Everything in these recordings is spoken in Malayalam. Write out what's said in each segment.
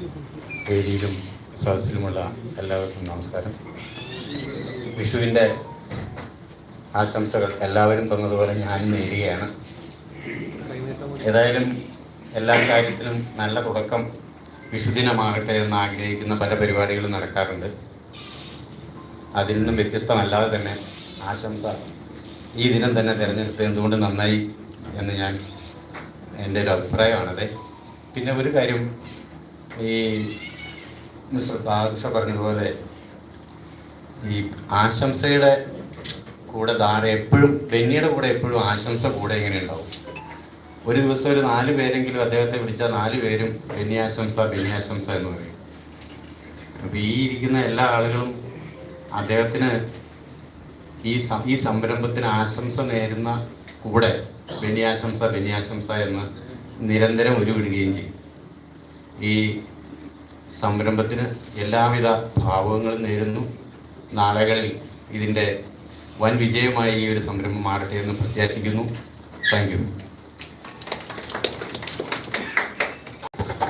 വേദിയിലും സദസ്സിലുമുള്ള എല്ലാവർക്കും നമസ്കാരം. വിഷുവിന്റെ ആശംസകൾ എല്ലാവരും തന്നതുപോലെ ഞാനും നേരുകയാണ്. ഏതായാലും എല്ലാ കാര്യത്തിലും നല്ല തുടക്കം വിഷുദിനമാകട്ടെ എന്ന് ആഗ്രഹിക്കുന്ന പല പരിപാടികളും നടക്കാറുണ്ട്. അതിൽ നിന്നും വ്യത്യസ്തമല്ലാതെ തന്നെ ആശംസ ഈ ദിനം തന്നെ തിരഞ്ഞെടുത്ത് എന്തുകൊണ്ട് നന്നായി എന്ന് ഞാൻ എന്റെ ഒരു അഭിപ്രായമാണത്. പിന്നെ ഒരു കാര്യം ഈ മിസ്റ്റർ ബാദുഷ പറഞ്ഞതുപോലെ ഈ ആശംസയുടെ കൂടെ ധാര എപ്പോഴും ബെന്നിയുടെ കൂടെ എപ്പോഴും ആശംസ കൂടെ ഇങ്ങനെ ഉണ്ടാവും. ഒരു ദിവസം ഒരു നാല് പേരെങ്കിലും അദ്ദേഹത്തെ വിളിച്ചാൽ നാല് പേരും ബെന്നി ആശംസ ബെന്നി ആശംസ എന്ന് പറയും. അപ്പോൾ ഈ ഇരിക്കുന്ന എല്ലാ ആളുകളും അദ്ദേഹത്തിന് ഈ ഈ സംരംഭത്തിന് ആശംസ നേരുന്ന കൂടെ ബെന്നി ആശംസ ബെന്നി ആശംസ എന്ന് നിരന്തരം ഉരുവിടുകയും ചെയ്യും. ഈ സംരംഭത്തിന് എല്ലാവിധ ഭാവങ്ങളും നേരുന്നു. നാളകളിൽ ഇതിന്റെ വൻ വിജയമായി ഈ ഒരു സംരംഭം മാറട്ടെ എന്ന് പ്രത്യാശിക്കുന്നു. താങ്ക് യു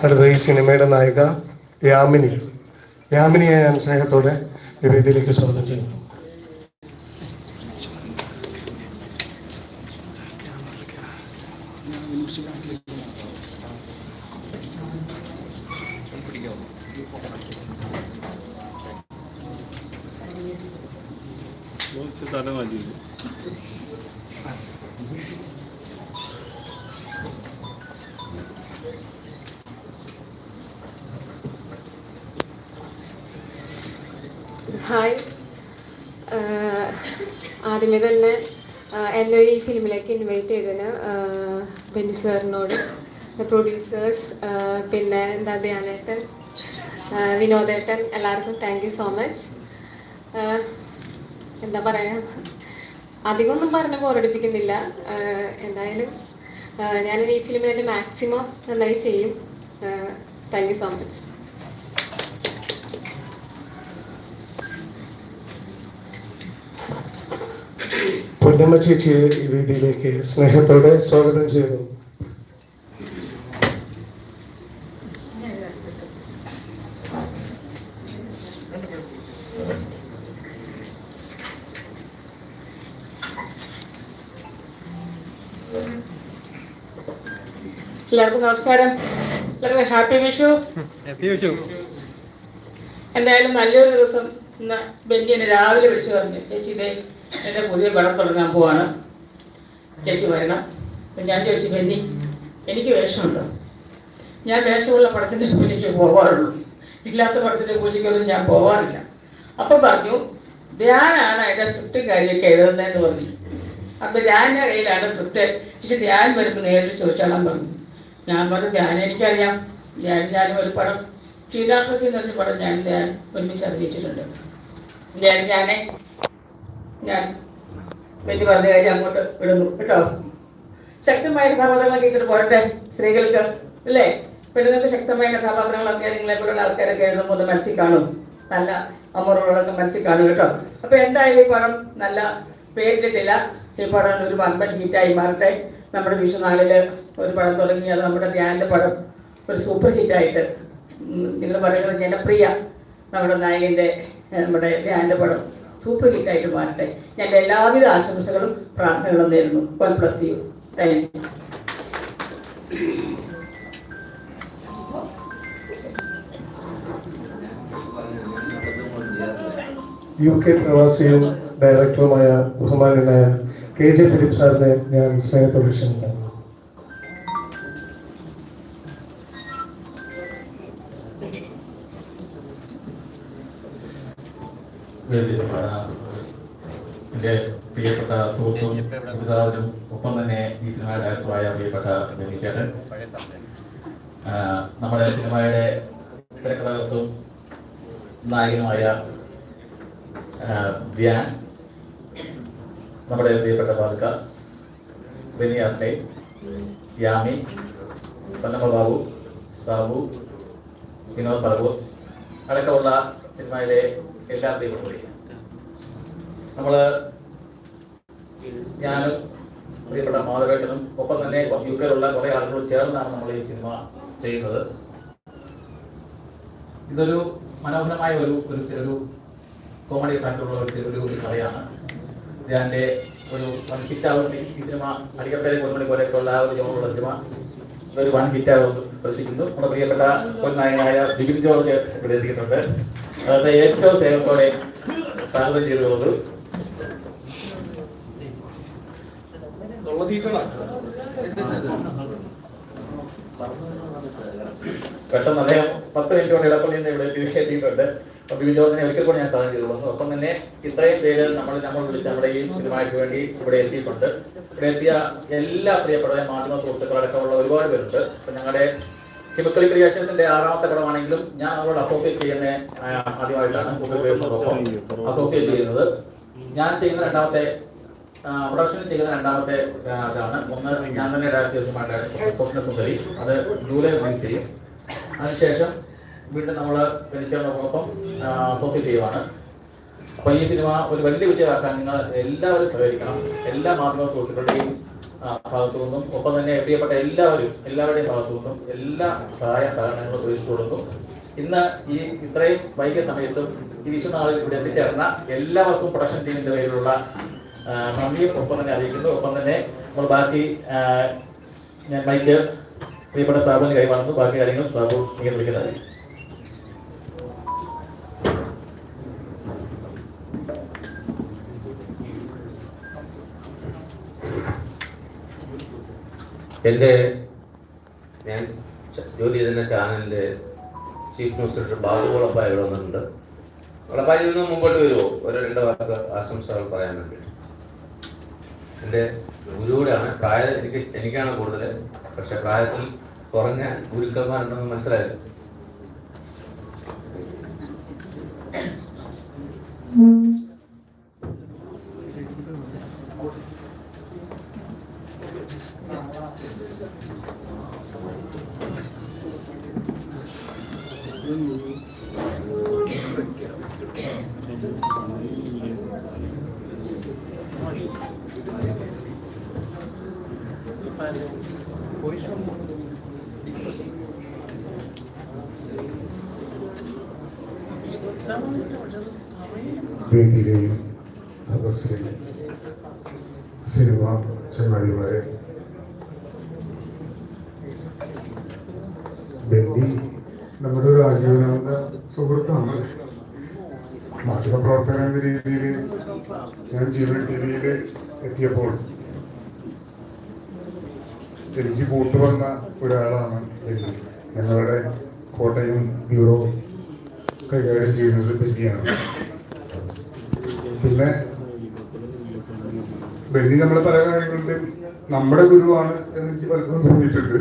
അടുത്ത ഈ സിനിമയുടെ നായിക യാമിനി. യാമിനിയെ ഞാൻ സ്നേഹത്തോടെ വേദിയിലേക്ക് സ്വാഗതം ചെയ്യുന്നു. തല ഹായ്. ആദ്യമേ തന്നെ എന്നെ ഈ ഫിലിമിലേക്ക് ഇൻവൈറ്റ് ചെയ്തതിന് ബെന്നി സാറിനോട് പ്രൊഡ്യൂസേഴ്സ് പിന്നെ എന്താ ധ്യാനേട്ടൻ വിനോദേട്ടൻ എല്ലാവർക്കും താങ്ക് യു സോ മച്ച് എന്താ പറയുക അധികമൊന്നും പറഞ്ഞ് ബോറടിപ്പിക്കുന്നില്ല. ആഹ് എന്തായാലും ഞാനൊരു ഈ ഫിലിമിൽ എന്റെ മാക്സിമം നന്നായി ചെയ്യും. Thank you so much Ponnamma ചേച്ചിയെ ഈ വേദിയിലേക്ക് സ്നേഹത്തോടെ സ്വാഗതം ചെയ്യുന്നു. എല്ലാവർക്കും നമസ്കാരം. എല്ലാവർക്കും ഹാപ്പി വിഷു. എന്തായാലും നല്ലൊരു ദിവസം ഇന്ന് ബെന്നി എന്നെ രാവിലെ വിളിച്ചു പറഞ്ഞു ചേച്ചി ഇതേ എന്റെ പുതിയ പടം തുടങ്ങാൻ പോവാണ്. ചേച്ചി വരണം. അപ്പം ഞാൻ ചോദിച്ചു ബെന്നി എനിക്ക് വേഷമുണ്ടോ? ഞാൻ വേഷമുള്ള പടത്തിന്റെ പൂജയ്ക്ക് പോവാറുള്ളൂ. ഇല്ലാത്ത പടത്തിന്റെ പൂജയ്ക്കൊന്നും ഞാൻ പോവാറില്ല. അപ്പം പറഞ്ഞു ധ്യാനാണ് അതിന്റെ സ്ക്രിപ്റ്റും കാര്യമൊക്കെ എഴുതുന്നതെന്ന് പറഞ്ഞു. അപ്പം ധ്യാനിന്റെ കയ്യിലാണ് സ്ക്രിപ്റ്റ്. ചേച്ചി ധ്യാൻ വരുമ്പോൾ നേരിട്ട് ചോദിച്ചാളാൻ പറഞ്ഞു. ഞാൻ പറഞ്ഞു ധ്യാൻ എനിക്കറിയാം. ഞാൻ ഒരു പടം. ചീനാകൃതി എന്ന് പറഞ്ഞ പടം ഞാൻ ഞാൻ ഒരുമിച്ച് അറിയിച്ചിട്ടുണ്ട് ഞാൻ ഞാനെ ഞാൻ വലിയ പറഞ്ഞ കാര്യം അങ്ങോട്ട് വിടുന്നു കേട്ടോ? ശക്തമായ കഥാപാത്രങ്ങളൊക്കെ ഇങ്ങോട്ട് പോരട്ടെ സ്ത്രീകൾക്ക് അല്ലേ? പെണ്ണുങ്ങൾക്ക് ശക്തമായ കഥാപാത്രങ്ങളൊക്കെ നിങ്ങളെ പോലുള്ള ആൾക്കാരൊക്കെ എഴുതുമ്പോൾ മനസ്സിൽ കാണും. നല്ല അമ്മറോളൊക്കെ മനസ്സിൽ കാണും കേട്ടോ? അപ്പൊ എന്തായാലും ഈ പടം നല്ല പേരിട്ടിട്ടില്ല. ഈ പടം ഒരു വമ്പൻ ഹീറ്റായി മാറട്ടെ. നമ്മുടെ വിഷുനാളിൽ ഒരു പടം തുടങ്ങി അത് നമ്മുടെ ധ്യാനിന്റെ പടം ഒരു സൂപ്പർ ഹിറ്റായിട്ട് നിങ്ങൾ പറയുന്നത് ജനപ്രിയ നമ്മുടെ നായകന്റെ നമ്മുടെ ധ്യാനിന്റെ പടം സൂപ്പർ ഹിറ്റായിട്ട് മാറട്ടെ. ഞാൻ എല്ലാവിധ ആശംസകളും പ്രാർത്ഥനകളും നേരുന്നു. One plus you thank you U K പ്രവാസിയും ഡയറക്ടറുമായ ബഹുമാനായ കെ ജെ ഫിലിപ്പ് സാറിന്റെ സ്നേഹത്തോടെ ക്ഷണിക്കുന്നു എന്റെ പ്രിയപ്പെട്ട സുഹൃത്തും പിതാവിനും ഒപ്പം തന്നെ ഈ സിനിമ ഡയറക്ടറായ പ്രിയപ്പെട്ട ബെന്നിച്ചേട്ടൻ നമ്മുടെ സിനിമയുടെ തിരക്കഥാകൃത്തും നായകനുമായ വ്യാൻ നമ്മുടെ പ്രിയപ്പെട്ട ബാലിക ബെനിയാട്ടെ യാമി പന്നമ്മ ബാബു സാബു വിനോദ് പറവൂർ അടക്കമുള്ള സിനിമയിലെ എല്ലാ പ്രിയപ്പെട്ടവരെയും നമ്മൾ ഞാനും പ്രിയപ്പെട്ട മാധവേട്ടനും ഒപ്പം തന്നെ യുക്കലുള്ള കുറെ ആളുകൾ ചേർന്നാണ് നമ്മൾ ഈ സിനിമ ചെയ്യുന്നത്. ഇതൊരു മനോഹരമായ ഒരു ഒരു കോമഡി ഫാക്ടറുള്ള ഒരു ഒരു കഥയാണ്. ഇതിന്റെ ഒരു വൺ ഹിറ്റ് ആവും ഈ സിനിമ അടിക്കപ്പേരെ പോലെയൊക്കെയുള്ള ആ ഒരു ജോണുള്ള സിനിമ ഒരു വൺ ഹിറ്റ് ആകും പ്രതീക്ഷിക്കുന്നു. നമ്മുടെ പ്രിയപ്പെട്ട ഒരു നായകനായ ബിബിൻ ജോർജ് ഇവിടെ എത്തിയിട്ടുണ്ട്. അതായത് ഏറ്റവും സ്നേഹത്തോടെ സ്വാഗതം ചെയ്തുള്ളത് പെട്ടെന്ന് അദ്ദേഹം പത്ത് മിനിറ്റ് കൊണ്ട് ഇടപ്പള്ളി നിന്ന് ഇവിടെ തിരികെ എത്തിയിട്ടുണ്ട് അപ്പൊ ബിബിൻ ജോർജിനെ ഒരിക്കൽ കൂടി ഞാൻ സാധനം ചെയ്തു വന്നു ഒപ്പം തന്നെ ഇത്രയും പേര് നമ്മൾ നമ്മൾ വിളിച്ച നമ്മുടെ ഈ സിനിമയ്ക്ക് വേണ്ടി ഇവിടെ എത്തിയിട്ടുണ്ട്. ഇവിടെ എത്തിയ എല്ലാ പ്രിയപ്പെട്ട മാധ്യമ സുഹൃത്തുക്കളടക്കമുള്ള ഒരുപാട് പേരുണ്ട്. അപ്പം ഞങ്ങളുടെ കെമിക്കൽ ക്രിയേഷൻസിന്റെ ആറാമത്തെ പടമാണെങ്കിലും ഞാൻ അവരോട് അസോസിയേറ്റ് ചെയ്യുന്ന ആദ്യമായിട്ടാണ് അസോസിയേറ്റ് ചെയ്യുന്നത്. ഞാൻ ചെയ്യുന്ന രണ്ടാമത്തെ പ്രൊഡക്ഷൻ ചെയ്യുന്ന രണ്ടാമത്തെ ഇതാണ്. ഒന്ന് ഞാൻ തന്നെ ഡയറക്ടേഴ്സുമായിട്ടാണ് സ്വപ്ന സുന്ദരി. അത് ജൂലൈ റിലീസ് ചെയ്യും. അതിനുശേഷം വീണ്ടും നമ്മൾ വെനിച്ചോടൊപ്പം അസോസിയേറ്റ് ചെയ്യുവാണ്. അപ്പൊ ഈ സിനിമ ഒരു വലിയ വിജയമാക്കാൻ നിങ്ങൾ എല്ലാവരും സഹകരിക്കണം. എല്ലാ മാധ്യമ സുഹൃത്തുക്കളുടെയും ഭാഗത്തു നിന്നും ഒപ്പം തന്നെ പ്രിയപ്പെട്ട എല്ലാവരും എല്ലാവരുടെയും ഭാഗത്തു നിന്നും എല്ലാ സഹായ സഹകരണങ്ങളും പ്രതീക്ഷിച്ചു കൊടുക്കും ഇന്ന് ഈ ഇത്രയും വൈകിയ സമയത്തും ഈ വിശ്വനാളിൽ ഇവിടെ എത്തിച്ചേർന്ന എല്ലാവർക്കും പ്രൊഡക്ഷൻ ടീമിന്റെ പേരിലുള്ള നന്ദിയും ഒപ്പം തന്നെ അറിയിക്കുന്നു. ഒപ്പം തന്നെ നമ്മൾ ബാക്കി ഞാൻ മൈക്ക് പ്രിയപ്പെട്ട സാബുവിന് കൈമാറുന്നു. ബാക്കി കാര്യങ്ങൾ സാബു ഇങ്ങനെ എന്റെ ഞാൻ ജോലി ചെയ്തിരുന്ന ചാനലിന്റെ ചീഫ് മിനിസ്റ്റർ ബാബു വളപ്പായ ഇവിടെ വന്നിട്ടുണ്ട്. വളപ്പായി നിന്ന് മുമ്പോട്ട് വരുമോ ഒരു രണ്ട് വാക്ക് ആശംസകൾ പറയാൻ വേണ്ടി എന്റെ ഗുരുവിടെയാണ് പ്രായം എനിക്ക് എനിക്കാണ് കൂടുതൽ പക്ഷെ പ്രായത്തിൽ കുറഞ്ഞ ഗുരുക്കന്മാരുണ്ടെന്ന് മനസ്സിലായത്. വേദിയിലെയും സദസ്സിലെയും സിനിമ ചങ്ങാതിമാരെ ബെന്നി നമ്മുടെ ഒരു ആജീവനാന്ത സുഹൃത്താണ്. മാധ്യമപ്രവർത്തന എന്ന രീതിയിൽ ഞാൻ ജീവൻ ടിവിയിൽ എത്തിയപ്പോൾ എനിക്ക് കൂട്ടുവന്ന ഒരാളാണ് ബെന്നി. ഞങ്ങളുടെ കോട്ടയം ബ്യൂറോ കൈകാര്യം ചെയ്യുന്നത് ബെന്നിയാണ് പിന്നെ ബെന്നി നമ്മളെ പല കാര്യങ്ങളിലും നമ്മുടെ ഗുരുവാണ് എന്ന് എനിക്ക് പലപ്പോഴും തോന്നിയിട്ടുണ്ട്.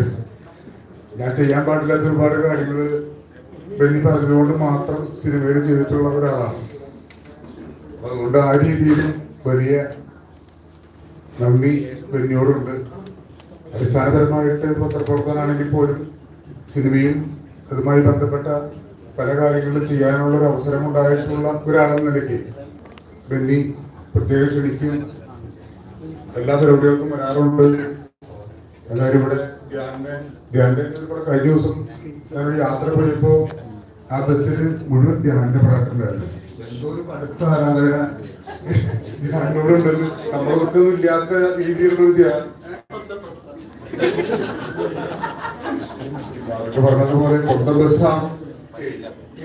ഞാൻ ചെയ്യാൻ പാടില്ലാത്ത ഒരുപാട് കാര്യങ്ങൾ ബെന്നി പറഞ്ഞതുകൊണ്ട് മാത്രം സിനിമയിൽ ചെയ്തിട്ടുള്ള ഒരാളാണ്. അതുകൊണ്ട് ആ രീതിയിലും വലിയ നന്ദി ബെന്നിയോടുണ്ട്. അടിസ്ഥാനപരമായിട്ട് പത്രപ്രവർത്തനാണെങ്കിൽ പോലും സിനിമയും അതുമായി ബന്ധപ്പെട്ട പല കാര്യങ്ങളും ചെയ്യാനുള്ള ഒരു അവസരം ഉണ്ടായിട്ടുള്ള ഒരാളെന്ന നിലയ്ക്ക് ബെന്നി പ്രത്യേകം ക്ഷണിക്കും. എല്ലാ പരിപാടികൾക്കും വരാറുണ്ട്. എല്ലാവരും ഇവിടെ ധ്യാനെ ധ്യാന്റെ ഇവിടെ കഴിഞ്ഞ ദിവസം ഞാനൊരു യാത്ര പോയപ്പോ ആ ബസ്സിൽ മുഴുവൻ ധ്യാനിന്റെ പടക്കുണ്ടായിരുന്നു എന്തോ ഒരു അടുത്ത ആരാധന ധ്യാനോടുണ്ടെന്ന് നമ്മളൊന്നും ഇല്ലാത്ത രീതിയിലുള്ള ധ്യാനം. അതൊക്കെ പറഞ്ഞതുപോലെ സ്വന്തം ബസ്സാണ് അങ്ങനെ ആവാൻ വഴിയില്ല. അപ്പൊ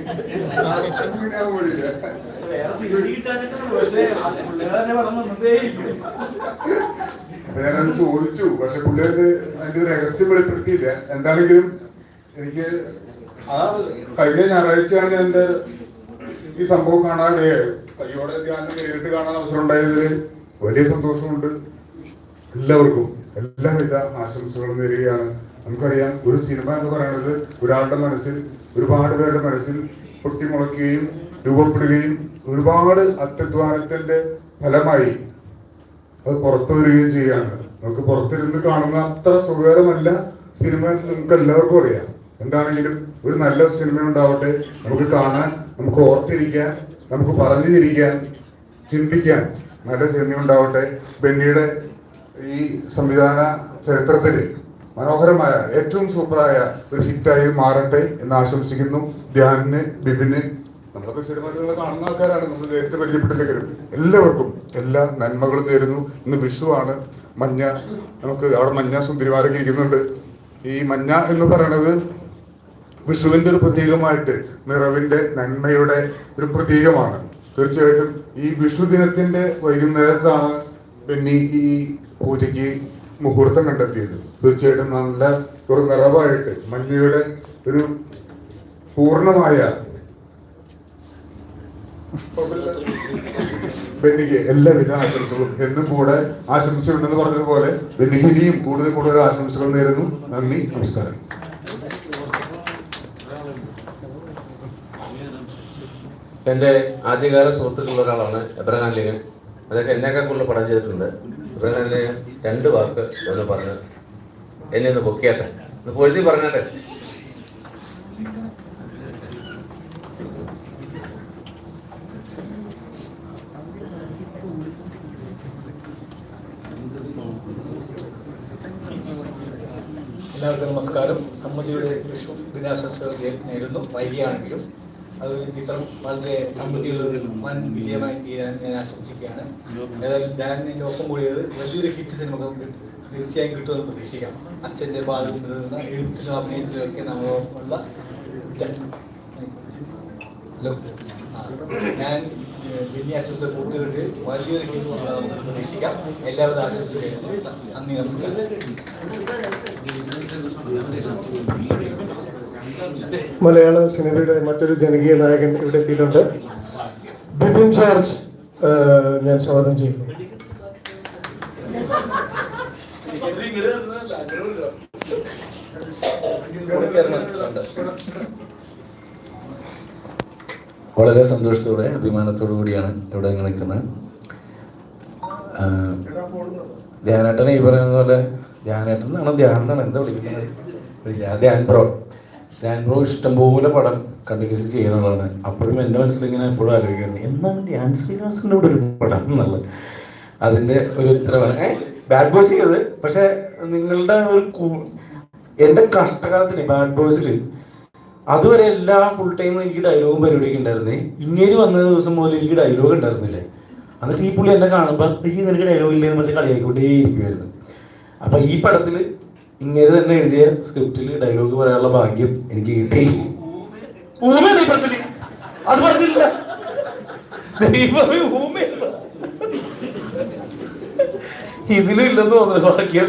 ഞാനത് ചോദിച്ചു. പക്ഷെ പുള്ളിയത് അതിന്റെ രഹസ്യം വെളിപ്പെടുത്തിയില്ല. എന്താണെങ്കിലും എനിക്ക് ആ കഴിഞ്ഞ ഞായറാഴ്ചയാണ് ഞാൻ എന്റെ ഈ സംഭവം കാണാനിടയായത് കയ്യോടെ ധ്യാനം നേരിട്ട് കാണാൻ അവസരം ഉണ്ടായതിൽ വലിയ സന്തോഷമുണ്ട്. എല്ലാവർക്കും എല്ലാവിധ ആശംസകളും നേരുകയാണ്. നമുക്കറിയാം ഒരു സിനിമ എന്ന് പറയുന്നത് ഒരാളുടെ മനസ്സിൽ ഒരുപാട് പേരുടെ മനസ്സിൽ പൊട്ടിമുളയ്ക്കുകയും രൂപപ്പെടുകയും ഒരുപാട് അത്യധ്വാനത്തിന്റെ ഫലമായി അത് പുറത്തു വരികയും ചെയ്യാണ് നമുക്ക് പുറത്തിരുന്ന് കാണുന്ന അത്ര സുഖകരമല്ല സിനിമ നമുക്ക് എല്ലാവർക്കും അറിയാം. എന്താണെങ്കിലും ഒരു നല്ല സിനിമ ഉണ്ടാവട്ടെ നമുക്ക് കാണാൻ നമുക്ക് ഓർത്തിരിക്കാൻ നമുക്ക് പറഞ്ഞു തിരിക്കാൻ ചിന്തിക്കാൻ നല്ല സിനിമ ഉണ്ടാവട്ടെ. ബെന്നിയുടെ ഈ സംവിധാന ചരിത്രത്തിൽ മനോഹരമായ ഏറ്റവും സൂപ്പറായ ഒരു ഹിറ്റായി മാറട്ടെ എന്ന് ആശംസിക്കുന്നു. ധ്യാനിന് ബിബിന് നമ്മളൊക്കെ സ്ഥിരമായിട്ട് നിങ്ങളെ കാണുന്ന ആൾക്കാരാണ്. നമ്മൾ നേരിട്ട് പരിചയപ്പെട്ടില്ലെങ്കിലും എല്ലാവർക്കും എല്ലാ നന്മകളും നേരുന്നു. ഇന്ന് വിഷുവാണ് മഞ്ഞ നമുക്ക് അവിടെ മഞ്ഞ സുന്ദരിമാരൊക്കെ ഇരിക്കുന്നുണ്ട്. ഈ മഞ്ഞ എന്ന് പറയുന്നത് വിഷുവിന്റെ ഒരു പ്രതീകമായിട്ട് നിറവിന്റെ നന്മയുടെ ഒരു പ്രതീകമാണ്. തീർച്ചയായിട്ടും ഈ വിഷു ദിനത്തിന്റെ വൈകുന്നേരത്താണ് പിന്നെ ഈ പൂജയ്ക്ക് മുഹൂർത്തം കണ്ടെത്തിയത്. തീർച്ചയായിട്ടും നല്ല ഒരു നിറവായിട്ട് മഞ്ഞയുടെ ഒരു പൂർണമായ ബെന്നിക്ക് എല്ലാവിധ ആശംസകളും എന്നും കൂടെ ആശംസയുണ്ടെന്ന് പറഞ്ഞതുപോലെ ബെന്നിക്ക് ഇനിയും കൂടുതൽ കൂടുതൽ ആശംസകൾ നേരുന്നു. നന്ദി നമസ്കാരം. എന്റെ ആദ്യകാല സുഹൃത്തുക്കളിൽ ഒരാളാണ് എബ്രഹാം ലിഖൻ അദ്ദേഹം എന്നെക്കാക്കുള്ള കൂടുതൽ പടം ചെയ്തിട്ടുണ്ട്. ലിങ്കൻ രണ്ട് വാക്ക് ഒന്ന് പറഞ്ഞു എന്നെ ഒന്ന് പൊക്കിയാട്ടെ? ഒന്ന് പൊഴുതി പറഞ്ഞാട്ടെ? എല്ലാവർക്കും നമസ്കാരം. സമ്മതിയുടെ വിഷു ദിനാശംസകൾ നേരുന്നു. വൈകിയാണെങ്കിലും അത് ഈ ചിത്രം വളരെ സമ്മതിയുള്ള ഒരു വൻ വിജയമായി തീരാൻ ഞാൻ ആശംസിക്കുകയാണ്. ഏതായാലും ഡാനിന്റെ ഒപ്പം കൂടിയത് വലിയൊരു ഹിറ്റ് സിനിമ തീർച്ചയായും കിട്ടുമെന്ന് പ്രതീക്ഷിക്കാം. അച്ഛന്റെ നിന്ന് എഴുത്തിലും അഭിനയത്തിലും ഒക്കെ നമ്മളുള്ള ഹലോ. ഞാൻ വലിയ ആശംസ കൂട്ടുകെട്ട് വലിയൊരു ഹിറ്റ് നമുക്ക് പ്രതീക്ഷിക്കാം. എല്ലാവിധ ആശംസകളും നന്ദി നമസ്കാരം. മലയാള സിനിമയുടെ മറ്റൊരു ജനകീയ നായകൻ ഇവിടെ എത്തിയിട്ടുണ്ട്. ബിപിൻ ചാർജ് ഞാൻ സ്വാഗതം ചെയ്യുന്നു. വളരെ സന്തോഷത്തോടെ അഭിമാനത്തോടു കൂടിയാണ് ഇവിടെ നിൽക്കുന്നത്. ധ്യാനേട്ടനെ ഈ പറയുന്ന പോലെ ധ്യാനേട്ടൻ എന്നാണ്? ധ്യാനം എന്നാണ്? എന്താ വിളിക്കുന്നത്? ധ്യാൻ ബ്രോ. ധ്യാൻ ബ്രോ ഇഷ്ടംപോലെ പടം കണ്ടിന്യൂസ് ചെയ്യുന്ന ആളാണ്. അപ്പോഴും എന്റെ മനസ്സിൽ ഇങ്ങനെ എപ്പോഴും ആലോചിക്കുന്നത് എന്താണ് ധ്യാൻ ശ്രീനിവാസിന്റെ കൂടെ ഒരു പടം എന്നുള്ളത്? അതിന്റെ ഒരു ഉത്തരവാണ് ഏ ബാഡ് ബോയ്സ് ചെയ്തത്. പക്ഷെ നിങ്ങളുടെ ഒരു എന്റെ കഷ്ടകാലത്തിന് ബാഡ് ബോയ്സിൽ അതുവരെ എല്ലാ ഫുൾ ടൈമും എനിക്ക് ഡയലോഗും പരിപാടിയൊക്കെ ഉണ്ടായിരുന്നേ. ഇങ്ങേര് വന്ന ദിവസം മുതൽ എനിക്ക് ഡയലോഗ് ഉണ്ടായിരുന്നില്ലേ. എന്നിട്ട് ഈ പുള്ളി എന്നെ കാണുമ്പോൾ ഈ നിനക്ക് ഡയലോഗ് ഇല്ലെന്ന് മറ്റേ കളിയാക്കിക്കൊണ്ടേ ഇരിക്കുമായിരുന്നു അപ്പം ഈ പടത്തിൽ ഇങ്ങനെ തന്നെ എഴുതിയ സ്ക്രിപ്റ്റിൽ ഡയലോഗ് പറയാനുള്ള ഭാഗ്യം എനിക്ക് കിട്ടി. അത് പറഞ്ഞില്ല. ദൈവമേ ഇതിലും ഇല്ലെന്ന് തോന്നുന്നു ഭാഗ്യം.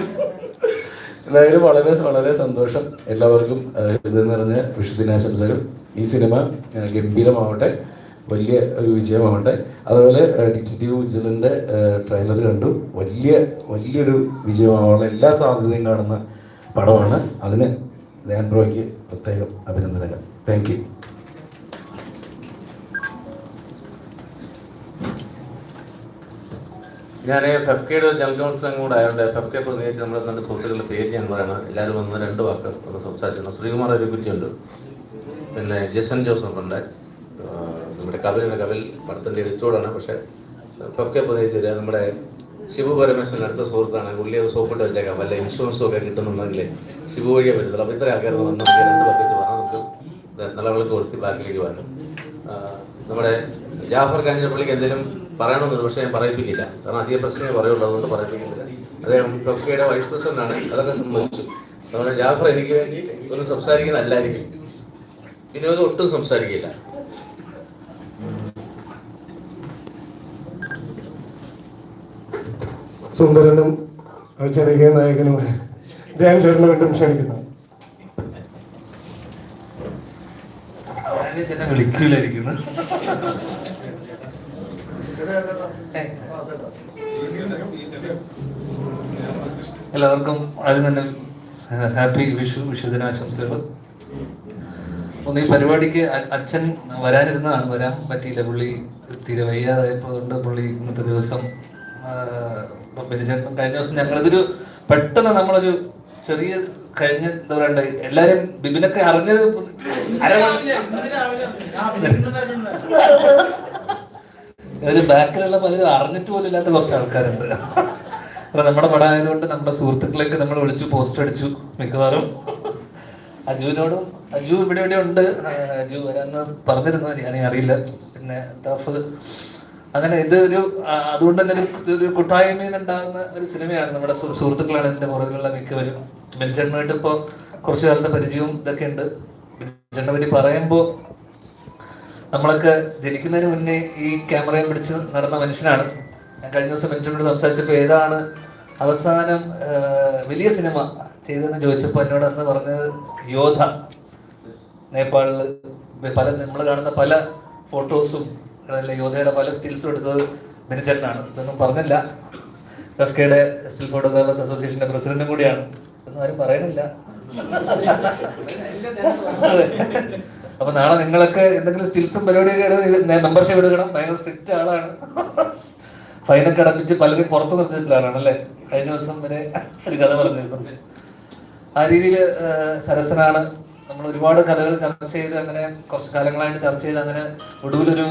എന്തായാലും വളരെ വളരെ സന്തോഷം എല്ലാവർക്കും ഹൃദയം നിറഞ്ഞ വിഷുദിനാശംസകൾ ഈ സിനിമ ഗംഭീരമാവട്ടെ. വലിയ ഒരു വിജയമാവട്ടെ. അതുപോലെ ഡിറ്റക്റ്റീവ് ഉജ്ജലന്റെ ട്രെയിലർ കണ്ടു. വലിയ വലിയൊരു വിജയമാവാനുള്ള എല്ലാ സാധ്യതയും കാണുന്ന പടമാണ്. അതിന് ധ്യാൻ ബ്രോയ്ക്ക് പ്രത്യേകം അഭിനന്ദനങ്ങൾ. താങ്ക് യു ഞാൻ ഫെഫ്കയുടെ ജനറൽ കൗൺസിലും കൂടെ ആയതുകൊണ്ട് ഫെഫ്കെ പ്രതിനിധി നമ്മൾ രണ്ട് സുഹൃത്തുക്കളുടെ പേര് ഞാൻ പറയണം. എല്ലാവരും ഒന്ന് രണ്ട് വാക്ക് ഒന്ന് സംസാരിച്ചിരുന്നു ശ്രീകുമാർ അരുക്കുറ്റിയുണ്ട് പിന്നെ ജസൻ ജോസഫ് ഉണ്ട്. നമ്മുടെ കവിലിന്റെ കവിൽ പടത്തിന്റെ എഡിറ്റോടാണ്. പക്ഷേ ഫെഫ്കെ കെ പ്രതിനിധി നമ്മുടെ ശിവു പരമേശ്വരൻ അടുത്ത സുഹൃത്താണ്. പുള്ളി അത് സോപ്പിട്ട് വെച്ചേക്കാം. വല്ല ഇൻഷുറൻസും ഒക്കെ കിട്ടുന്നുണ്ടെങ്കിൽ ശിവ വഴിയേ പറ്റത്തുള്ളൂ അപ്പോൾ ഇത്ര ആൾക്കാർ വന്ന് നമുക്ക് രണ്ട് ബക്കറ്റ് പറഞ്ഞാൽ നമുക്ക് നിലവിളക്ക് കൊടുത്ത് ബാക്കിലേക്ക് വരണം നമ്മുടെ ജാഫർ കാഞ്ഞിരപ്പള്ളിക്ക് എന്തെങ്കിലും പറയണമെന്നുണ്ട് പക്ഷേ ഞാൻ പറയിപ്പിക്കില്ല. കാരണം അധിക പ്രശ്നമേ പറയുള്ളൂ അതുകൊണ്ട് പറയിപ്പിക്കുന്നില്ല അദ്ദേഹം ഫെഫ്കയുടെ വൈസ് പ്രസിഡന്റ് ആണ്. അതൊക്കെ സംബന്ധിച്ചു നമ്മുടെ ജാഫർ എനിക്ക് വേണ്ടി ഒന്നും സംസാരിക്കുന്നതല്ലായിരിക്കും. വിനോദ് ഒട്ടും സംസാരിക്കില്ല. സുന്ദരനും ജനകീയ നായകനുമായ ധ്യാൻ ചേട്ടനെ വീണ്ടും ക്ഷണിക്കുന്നു. ചേട്ടൻ വിളിക്കൂലായിരിക്കുന്നു. എല്ലാവർക്കും ആദ്യം തന്നെ ഹാപ്പി വിഷു വിഷുദിനാശംസകൾ. ഒന്ന് ഈ പരിപാടിക്ക് അച്ഛൻ വരാനിരുന്നതാണ് വരാൻ പറ്റിയില്ല. പുള്ളി തീരെ വയ്യാതായപ്പോണ്ട് പുള്ളി ഇന്നത്തെ ദിവസം ബെനിചേട്ടൻ കഴിഞ്ഞ ദിവസം ഞങ്ങളിതൊരു പെട്ടെന്ന് നമ്മളൊരു ചെറിയ കഴിഞ്ഞ എന്താ പറയണ്ട എല്ലാരും ബിബിനൊക്കെ അറിഞ്ഞത് ഒരു ബാക്കിലുള്ള പലരും അറിഞ്ഞിട്ട് പോലും ഇല്ലാത്ത കുറച്ച് ആൾക്കാരുണ്ട്. അപ്പൊ നമ്മുടെ പടം ആയതുകൊണ്ട് നമ്മുടെ സുഹൃത്തുക്കളൊക്കെ നമ്മൾ വിളിച്ചു പോസ്റ്റ് അടിച്ചു മിക്കവാറും. അജുവിനോടും അജു ഇവിടെ ഇവിടെ ഉണ്ട് അജു വരാന്ന് പറഞ്ഞിരുന്നു ഞാൻ അറിയില്ല. പിന്നെ ടഫ് അങ്ങനെ ഇത് ഒരു അതുകൊണ്ട് തന്നെ ഒരു കൂട്ടായ്മയിൽ നിന്നുണ്ടാകുന്ന ഒരു സിനിമയാണ് നമ്മുടെ സുഹൃത്തുക്കളാണ് ഇതിന്റെ പുറകിലുള്ള മിക്കവരും. ബെഞ്ചണ്ണുമായിട്ട് ഇപ്പോൾ കുറച്ചു കാലത്തെ പരിചയവും ഇതൊക്കെ ഉണ്ട്. ബെഞ്ചണ്ണെ പറ്റി പറയുമ്പോൾ നമ്മളൊക്കെ ജനിക്കുന്നതിന് മുന്നേ ഈ ക്യാമറയും പിടിച്ച് നടന്ന മനുഷ്യനാണ്. ഞാൻ കഴിഞ്ഞ ദിവസം ബെഞ്ചണ്ണോട് സംസാരിച്ചപ്പോൾ ഏതാണ് അവസാനം വലിയ സിനിമ ചെയ്തതെന്ന് ചോദിച്ചപ്പോൾ എന്നോട് അന്ന് പറഞ്ഞത് യോധ. നേപ്പാളിൽ പല നമ്മൾ കാണുന്ന പല ഫോട്ടോസും അതല്ല യോധയുടെ പല സ്റ്റിൽസും എടുത്തത് ബെനിച്ചേട്ടനാണ് ഇതൊന്നും പറഞ്ഞില്ല. എഫ് കെയുടെ സ്റ്റിൽ ഫോട്ടോഗ്രാഫേഴ്സ് അസോസിയേഷന്റെ പ്രസിഡന്റും കൂടിയാണ്. ഇതൊന്നും ആരും പറയുന്നില്ല. അപ്പൊ നാളെ നിങ്ങളൊക്കെ എന്തെങ്കിലും സ്റ്റിൽസും പരിപാടിയൊക്കെ മെമ്പർഷിപ്പ് എടുക്കണം. ഭയങ്കര സ്ട്രിക്റ്റ് ആളാണ്. ഫൈനൊക്കെ അടപ്പിച്ച് പലരും പുറത്തു നിർത്തിയിട്ടുള്ള ആളാണ് അല്ലേ? കഴിഞ്ഞ ദിവസം വരെ ഒരു കഥ പറഞ്ഞിരുന്നു. ആ രീതിയിൽ സരസനാണ്. നമ്മൾ ഒരുപാട് കഥകൾ ചർച്ച ചെയ്ത് അങ്ങനെ കുറച്ച് കാലങ്ങളായിട്ട് ചർച്ച ചെയ്ത് അങ്ങനെ ഒടുവിലൊരു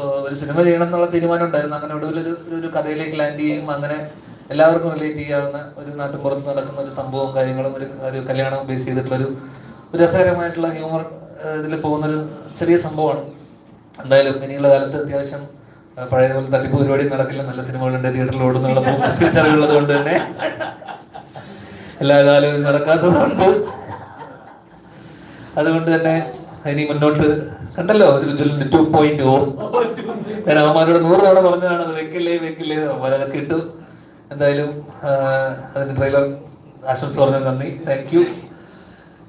ഒരു സിനിമ ചെയ്യണം എന്നുള്ള തീരുമാനം ഉണ്ടായിരുന്നു. അങ്ങനെ ഒടുവിൽ ഒരു- ഒരു കഥയിലേക്ക് ലാൻഡ് ചെയ്യും. അങ്ങനെ എല്ലാവർക്കും റിലേറ്റ് ചെയ്യാവുന്ന ഒരു നാട്ടിൻപുറത്ത് നടക്കുന്ന ഒരു സംഭവവും കാര്യങ്ങളും ഒരു ഒരു കല്യാണം ബേസ് ചെയ്തിട്ടുള്ള ഒരു രസകരമായിട്ടുള്ള ഹ്യൂമർ ഇതിൽ പോകുന്ന ഒരു ചെറിയ സംഭവമാണ്. എന്തായാലും ഇനിയുള്ള കാലത്ത് അത്യാവശ്യം പഴയ പോലെ തട്ടിപ്പ് പരിപാടി നടക്കില്ല. നല്ല സിനിമകളുണ്ട് തിയേറ്ററിൽ ഓടുന്നുള്ള തിരിച്ചറിവുള്ളത് കൊണ്ട് തന്നെ. എല്ലാ കാലവും ഇത് നടക്കാത്തതുകൊണ്ട്. അതുകൊണ്ട് തന്നെ ഇനി മുന്നോട്ട് കണ്ടല്ലോ ഒരു ടു പോയിന്റ് ഓ ഞാൻ അവന്മാരോട് നൂറ് തവണ പറഞ്ഞതാണ് അത് വെക്കില്ലേ വെക്കില്ലേ അവന്മാർ അതൊക്കെ ഇട്ടു എന്തായാലും അതിന്റെ അതിന് ട്രെയിലർ ആശംസ പറഞ്ഞ നന്ദി. താങ്ക് യു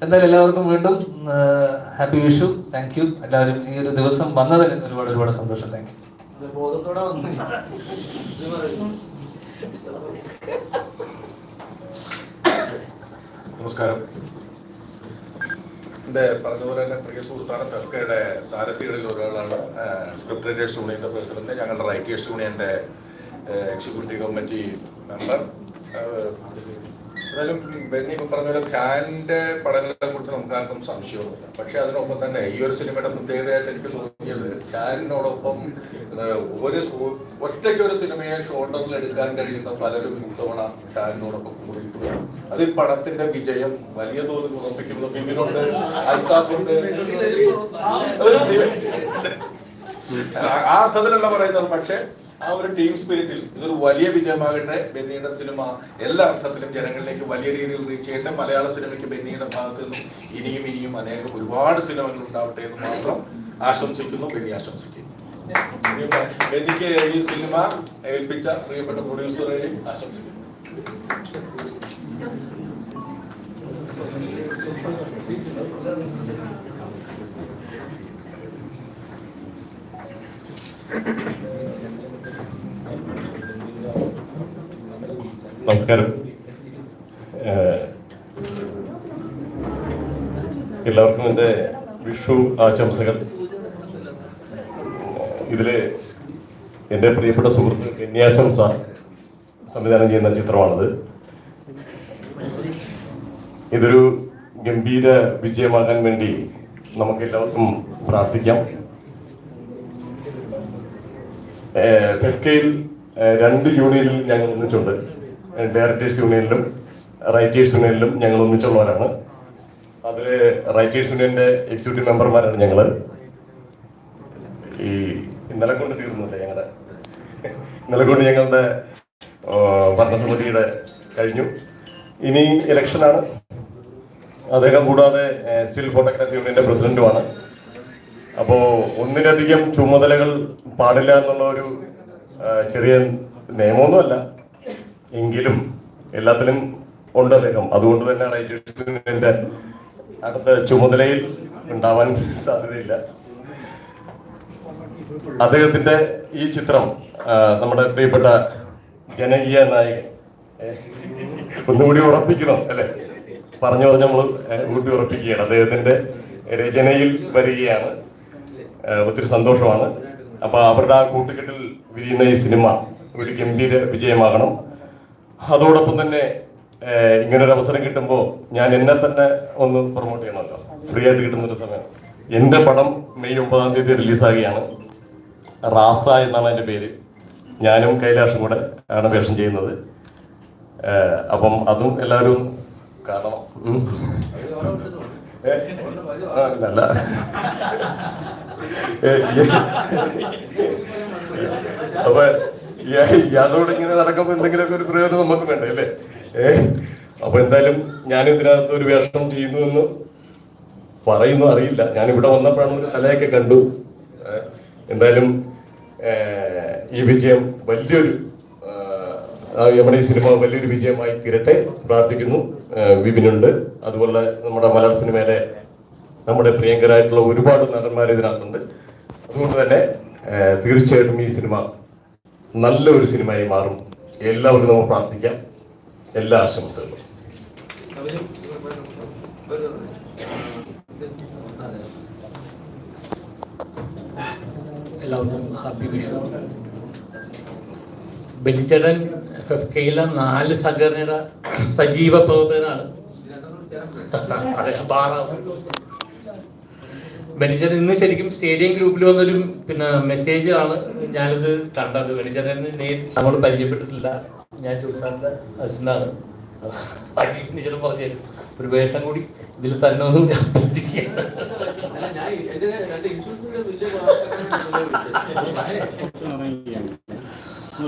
എന്തായാലും എല്ലാവർക്കും വീണ്ടും ഹാപ്പി വിഷു താങ്ക് യു എല്ലാവരും ഈ ഒരു ദിവസം വന്നതിന് ഒരുപാട് ഒരുപാട് സന്തോഷം. താങ്ക് യു നമസ്കാരം. എന്റെ പറഞ്ഞതുപോലെ തന്നെ പ്രിയ സുഹൃത്താണ്. ചർക്കയുടെ സാരഥികളിൽ ഒരാളാണ് സ്ക്രിപ്റ്റ് റൈറ്റേഴ്സ് യൂണിയന്റെ പ്രസിഡന്റ് ഞങ്ങളുടെ റൈറ്റേഴ്സ് യൂണിയന്റെ എക്സിക്യൂട്ടീവ് കമ്മിറ്റി മെമ്പർ എന്നാലും ബെന്നി ഇപ്പം പറഞ്ഞ പോലെ ധ്യാനിന്റെ പടങ്ങളെ കുറിച്ച് നമുക്ക് ആർക്കും സംശയമൊന്നുമില്ല. പക്ഷെ അതിനൊപ്പം തന്നെ ഈ ഒരു സിനിമയുടെ പ്രത്യേകതയായിട്ട് എനിക്ക് തോന്നിയത് ധ്യാനിനോടൊപ്പം ഒരു ഒറ്റയ്ക്ക് ഒരു സിനിമയെ ഷോൾഡറിൽ എടുക്കാൻ കഴിയുന്ന പലരും ഇത്തവണ ധ്യാനിനോടൊപ്പം കൂടിയിട്ടുണ്ട്. അത് ഈ പടത്തിന്റെ വിജയം വലിയ തോതിൽ ഉറപ്പിക്കുന്നു പിന്നിലുണ്ട് അൽത്താഫുണ്ട്. ആ അർത്ഥത്തിലല്ല പറയുന്നത് പക്ഷെ ആ ഒരു ടീം സ്പിരിറ്റിൽ ഇതൊരു വലിയ വിജയമാകട്ടെ ബെന്നിയുടെ സിനിമ എല്ലാ അർത്ഥത്തിലും ജനങ്ങളിലേക്ക് വലിയ രീതിയിൽ റീച്ച് ചെയ്യട്ടെ. മലയാള സിനിമയ്ക്ക് ബെന്നിയുടെ ഭാഗത്ത് നിന്നും ഇനിയും ഇനിയും അനേകം ഒരുപാട് സിനിമകൾ ഉണ്ടാവട്ടെ എന്ന് മാത്രം ആശംസിക്കുന്നു. ബെന്നി ആശംസിക്കുന്നു. ബെന്നിക്ക് ഈ സിനിമ ഏൽപ്പിച്ച പ്രിയപ്പെട്ട പ്രൊഡ്യൂസറെയും ആശംസിക്കുന്നു. നമസ്കാരം. എല്ലാവർക്കും എന്റെ വിഷു ആശംസകൾ. ഇതിൽ എന്റെ പ്രിയപ്പെട്ട സുഹൃത്ത് കന്യാശംസ സംവിധാനം ചെയ്യുന്ന ചിത്രമാണത്. ഇതൊരു ഗംഭീര വിജയമാകാൻ വേണ്ടി നമുക്ക് എല്ലാവർക്കും പ്രാർത്ഥിക്കാം ഫെഫ്കയിൽ രണ്ട് യൂണിയനിൽ ഞങ്ങൾ ഒന്നിച്ചുണ്ട് ഡയറക്ടേഴ്സ് യൂണിയനിലും റൈറ്റേഴ്സ് യൂണിയനിലും ഞങ്ങൾ ഒന്നിച്ചുള്ളവരാണ്. അതിൽ റൈറ്റേഴ്സ് യൂണിയന്റെ എക്സിക്യൂട്ടീവ് മെമ്പർമാരാണ് ഞങ്ങൾ ഈ ഇന്നലെ കൊണ്ട് തീർന്നില്ല ഞങ്ങളുടെ ഇന്നലെ കൊണ്ട് ഞങ്ങളുടെ ഭരണസമിതിയുടെ കഴിഞ്ഞു. ഇനി ഇലക്ഷനാണ്. അദ്ദേഹം കൂടാതെ സ്റ്റിൽ ഫോട്ടോഗ്രാഫി യൂണിയന്റെ പ്രസിഡന്റുമാണ്. അപ്പോൾ ഒന്നിലധികം ചുമതലകൾ പാടില്ല എന്നുള്ള ഒരു ചെറിയ നിയമമൊന്നുമല്ല. എങ്കിലും എല്ലാത്തിലും ഉണ്ട് അദ്ദേഹം. അതുകൊണ്ട് തന്നെ റൈറ്റേഴ്സിന്റെ അടുത്ത ചുമതലയിൽ ഉണ്ടാവാൻ സാധ്യതയില്ല. അദ്ദേഹത്തിന്റെ ഈ ചിത്രം നമ്മുടെ പ്രിയപ്പെട്ട ജനകീയ നായകൻ ഒന്നുകൂടി ഉറപ്പിക്കണം അല്ലെ? പറഞ്ഞു പറഞ്ഞ് നമ്മൾ ഊട്ടി ഉറപ്പിക്കുകയാണ്. അദ്ദേഹത്തിന്റെ രചനയിൽ വരികയാണ്. ഒത്തിരി സന്തോഷമാണ്. അപ്പൊ അവരുടെ ആ കൂട്ടുകെട്ടിൽ വിരിയുന്ന ഈ സിനിമ ഒരു ഗംഭീര വിജയമാകണം. അതോടൊപ്പം തന്നെ ഇങ്ങനെ ഇങ്ങനൊരു അവസരം കിട്ടുമ്പോൾ ഞാൻ എന്നെ തന്നെ ഒന്ന് പ്രൊമോട്ട് ചെയ്യണമല്ലോ. ഫ്രീ ആയിട്ട് കിട്ടുന്ന ഒരു സമയം. എന്റെ പടം മെയ് ഒമ്പതാം തീയതി റിലീസാകുകയാണ് റാസ എന്നാണ് എന്റെ പേര്. ഞാനും കൈലാഷും കൂടെ ആണ് വേഷം ചെയ്യുന്നത്. അപ്പം അതും എല്ലാവരും കാണണം? അല്ല. അപ്പൊ ഇയാളോട് ഇങ്ങനെ നടക്കുമ്പോ എന്തെങ്കിലുമൊക്കെ ഒരു പ്രയോജനം നമുക്ക് വേണ്ടേ അല്ലേ? ഏ അപ്പൊ എന്തായാലും ഞാൻ ഇതിനകത്ത് ഒരു വേഷം ചെയ്യുന്നു എന്ന് പറയുന്നു അറിയില്ല. ഞാൻ ഇവിടെ വന്നപ്പോഴാണ് ഒരു കലയൊക്കെ കണ്ടു. എന്തായാലും ഈ വിജയം വലിയൊരു യമണി സിനിമ വലിയൊരു വിജയമായി തീരട്ടെ പ്രാർത്ഥിക്കുന്നു. വിപിനുണ്ട്. അതുപോലെ നമ്മുടെ മലയാള സിനിമയിലെ നമ്മുടെ പ്രിയങ്കരായിട്ടുള്ള ഒരുപാട് നടന്മാർ ഇതിനകത്തുണ്ട്. അതുകൊണ്ട് തന്നെ തീർച്ചയായിട്ടും ഈ സിനിമ നല്ല ഒരു സിനിമയായി മാറും. എല്ലാവർക്കും നമുക്ക് പ്രാർത്ഥിക്കാം. എല്ലാ ആശംസകളും. എല്ലാവർക്കും എഫ് എഫ് കെയിലെ നാല് സഹകരണയുടെ സജീവ പ്രവർത്തകനാണ്. അതെ ബാറാവ് ബെനിച്ചേട്ടൻ ഇന്ന് ശരിക്കും സ്റ്റേഡിയം ഗ്രൂപ്പിൽ വന്നൊരു പിന്നെ മെസ്സേജ് ആണ്. ഞാനിത് കണ്ടത്. ബെനിച്ചേട്ടൻ നേരിട്ട് നമ്മൾ പരിചയപ്പെട്ടിട്ടില്ല. ഞാൻ ജോസാറിന്റെ അസിന്നാണ് ബെനിച്ചേട്ടൻ പറഞ്ഞു തരും. ഒരു വേഷം കൂടി ഇതിൽ തന്നെ ഒന്നും.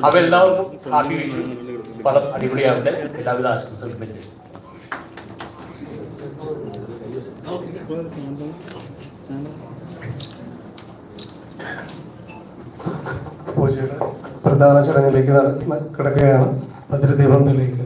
അപ്പൊ എല്ലാവർക്കും ഹാപ്പി വിഷു പടം അടിപൊളിയാവട്ടെ. എല്ലാവിധ ആശംസകളും വെച്ചു പൂജയുടെ പ്രധാന ചടങ്ങിലേക്ക് കിടക്കുകയാണ്. ഭദ്രദീപം തെളിയിക്കുന്നത്